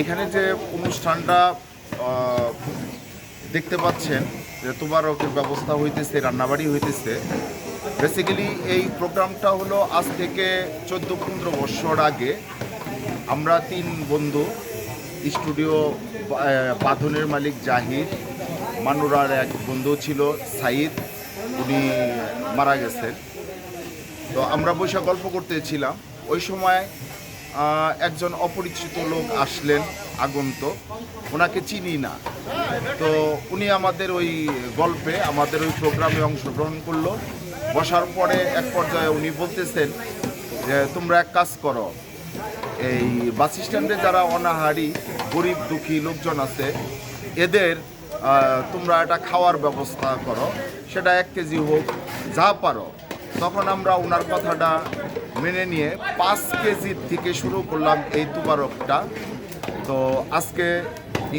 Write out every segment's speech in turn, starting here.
এখানে যে অনুষ্ঠানটা দেখতে পাচ্ছেন যে তোবারকের ব্যবস্থা হইতেছে, রান্নাবাড়ি হইতেছে। বেসিক্যালি এই প্রোগ্রামটা হলো আজ থেকে চোদ্দ পনেরো বছর আগে আমরা তিন বন্ধু স্টুডিও বাঁধনের মালিক জাহির মানুরার এক বন্ধু ছিল সাইদ, উনি মারা গেছেন। তো আমরা বসে গল্প করতেছিলাম। ওই সময় একজন অপরিচিত লোক আসলেন আগন্ত ওনাকে চিনি না। তো উনি আমাদের ওই গল্পে, আমাদের ওই প্রোগ্রামে অংশগ্রহণ করল। বসার পরে এক পর্যায়ে উনি বলতেছেন যে, তোমরা এক কাজ করো। এই বাস স্ট্যান্ডে যারা অনাহারি, গরিব, দুঃখী লোকজন আছে, এদের তোমরা একটা খাওয়ার ব্যবস্থা করো। সেটা এক কেজি হোক, যা পারো। তখন আমরা ওনার কথাটা মেনে নিয়ে পাঁচ কেজির থেকে শুরু করলাম এই তুবারকটা তো আজকে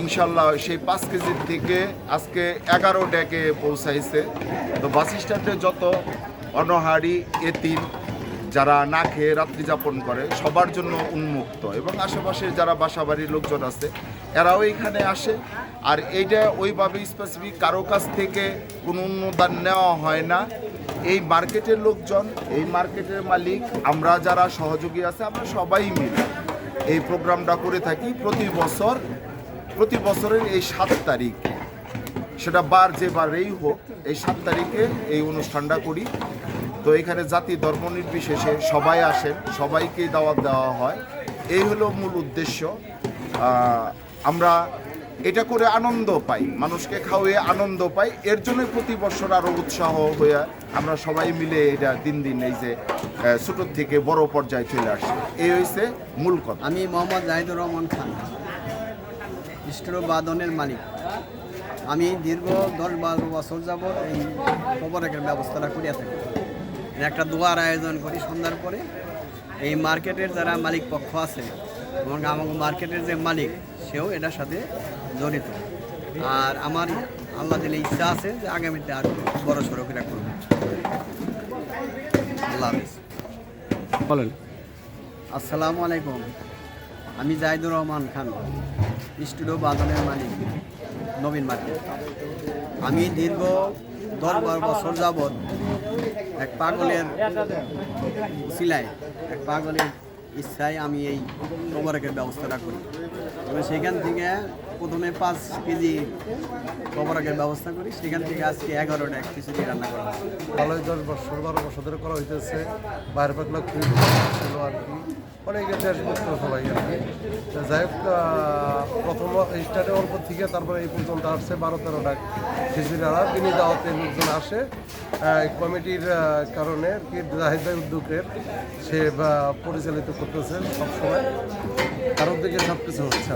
ইনশাল্লাহ সেই পাঁচ কেজির থেকে আজকে এগারো ডেকে পৌঁছাইছে। তো বাস স্ট্যান্ডে যত অনহারি এতিম যারা না খেয়ে রাত্রি যাপন করে, সবার জন্য উন্মুক্ত এবং আশেপাশে যারা বাসাবাড়ির লোকজন আছে, এরাও এখানে আসে। আর এইটা ওইভাবে স্পেসিফিক কারও কাছ থেকে কোনো অনুদান নেওয়া হয় না। এই মার্কেটের লোকজন, এই মার্কেটের মালিক, আমরা যারা সহযোগী আছে, আমরা সবাই মিলে এই প্রোগ্রামটা করে থাকি প্রতি বছর। প্রতি বছরের এই সাত তারিখ। সেটা বার যে বারেই হোক, এই সাত তারিখে এই অনুষ্ঠানটা করি। তো এখানে জাতি ধর্ম নির্বিশেষে সবাই আসেন, সবাইকে দাওয়াত দেওয়া হয়। এই হলো মূল উদ্দেশ্য। আমরা এটা করে আনন্দ পাই, মানুষকে খাওয়িয়ে আনন্দ পাই। এর জন্য প্রতি বছর আরও উৎসাহ হয়ে আমরা সবাই মিলে এটা দিন দিন এই যে ছোটোর থেকে বড় পর্যায়ে চলে আসছে এই হয়েছে মূল কথা। আমি মোহাম্মদ জাহিদুর রহমান খান বাদনের মালিক। আমি দীর্ঘ দশ বারো বছর যাবৎ এই খবরের ব্যবস্থাটা করিয়া থাকি। একটা দোয়ার আয়োজন করি সন্ধ্যার পরে। এই মার্কেটের যারা মালিক পক্ষ আছে এবং আমাকে মার্কেটের যে মালিক সেও এটার সাথে জড়িত। আর আমার আল্লাহ দিলে ইচ্ছা আছে যে আগামীতে আর বড় সড়ক এটা করব। আল্লাহ হাফিজ। বলেন। আসসালামু আলাইকুম। আমি জাহিদুর রহমান খান স্টুডিও বাদনের মালিক নবীন মার্কেট। আমি দীর্ঘ দশ বারো বছর যাবৎ এক পাগলের সিলাই এক পাগলের ইচ্ছায় আমি এই কবরকের ব্যবস্থাটা করি। এবং সেখান থেকে প্রথমে পাঁচ কেজি কবরকের ব্যবস্থা করি। সেখান থেকে আজকে এগারোটা খিচুড়ি রান্না করা হয় ভালোই দশ বছর, বারো বছর ধরে করা হইতেছে। বাইরে পাকলা খুবই ছিল আর কি। অনেকে দেশভক্ত সবাই আর কি। যাই হোক প্রথম স্টার্টে অল্প থেকে তারপরে এই পর্যন্ত আসছে বারো তেরোটা খিচুড়িরা তিনি দাওয়াতে লোকজন আসে। কমিটির কারণে আর কি জাহিদ ভাই উদ্যোগের সে পরিচালিত করতেছে সবসময়। তার উদ্যোগে সব কিছু হচ্ছে।